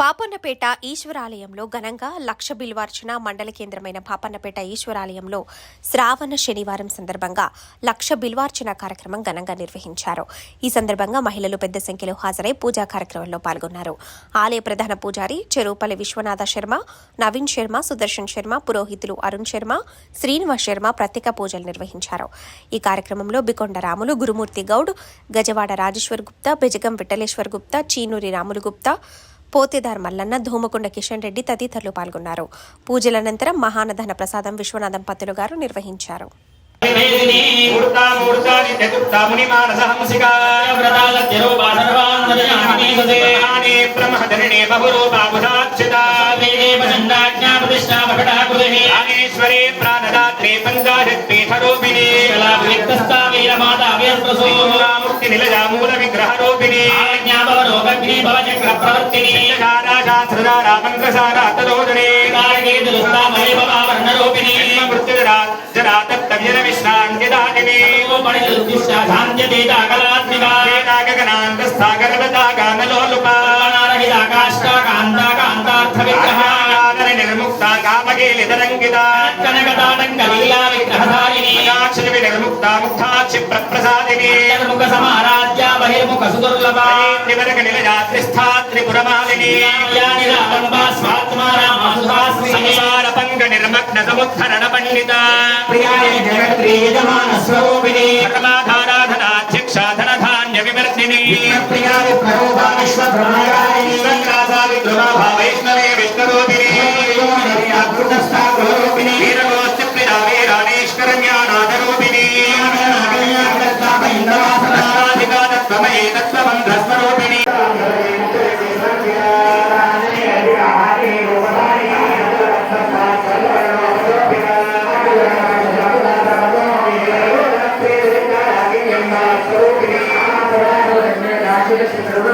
పాపన్నపేట ఈశ్వరాలయంలో ఘనంగా లక్ష బిల్వార్చన మండల కేంద్రమైన పాపన్నపేట ఈశ్వరాలయంలో శ్రావణ శనివారం సందర్భంగా లక్ష బిల్వార్చన కార్యక్రమం ఘనంగా నిర్వహించారు. ఈ సందర్భంగా మహిళలు పెద్ద సంఖ్యలో హాజరై పూజా కార్యక్రమంలో పాల్గొన్నారు. ఆలయ ప్రధాన పూజారి చెరువుపల్లి విశ్వనాథ శర్మ నవీన్ శర్మ సుదర్శన్ శర్మ పురోహితులు అరుణ్ శర్మ శ్రీనివాస్ శర్మ ప్రత్యేక పూజలు నిర్వహించారు. ఈ కార్యక్రమంలో బికొండ రాములు గురుమూర్తి గౌడ్ గజవాడ రాజేశ్వర్ గుప్తా బెజగం విఠలేశ్వర్ గుప్తా చీనూరి రాములు గుప్తా పోతేదార్ మల్లన్న ధూమకొండ కిషన్ రెడ్డి తదితరులు పాల్గొన్నారు. పూజల అనంతరం మహానదన ప్రసాదం విశ్వనాథం పత్తులు గారు నిర్వహించారు. మూర్తా మూర్తాని చతుర్థా మునిమానసహంసికా ఆనే బ్రహ్మధరణే బహురూపా బుధాక్షితా ప్రాణేశ్వరే ప్రాణదాత్రే పంచాశత్పీఠరూపిణి ముక్తి నిలయా మూల విగ్రహరూపిణి శాస్త్రధారా మంత్రసారా తదోదరే మృత్యుజరా జరా నిర్ముక్త కామగేలితరంగిత సాక్షి నిర్ముక్త ముక్తాక్షి ప్రప్రసాదిని బహిర్ముఖ సుదుర్లభ త్రివరక నిలయా త్రిస్థా త్రిపురమాలిని సంసార పంగ నిర్మగ్న సముద్ధరణ పండిత పరమాధారాధనాధ్యక్షాధన ధాన్య వివర్ధిని వైష్ణవే విష్ణురూపిణి వీరగోస్తి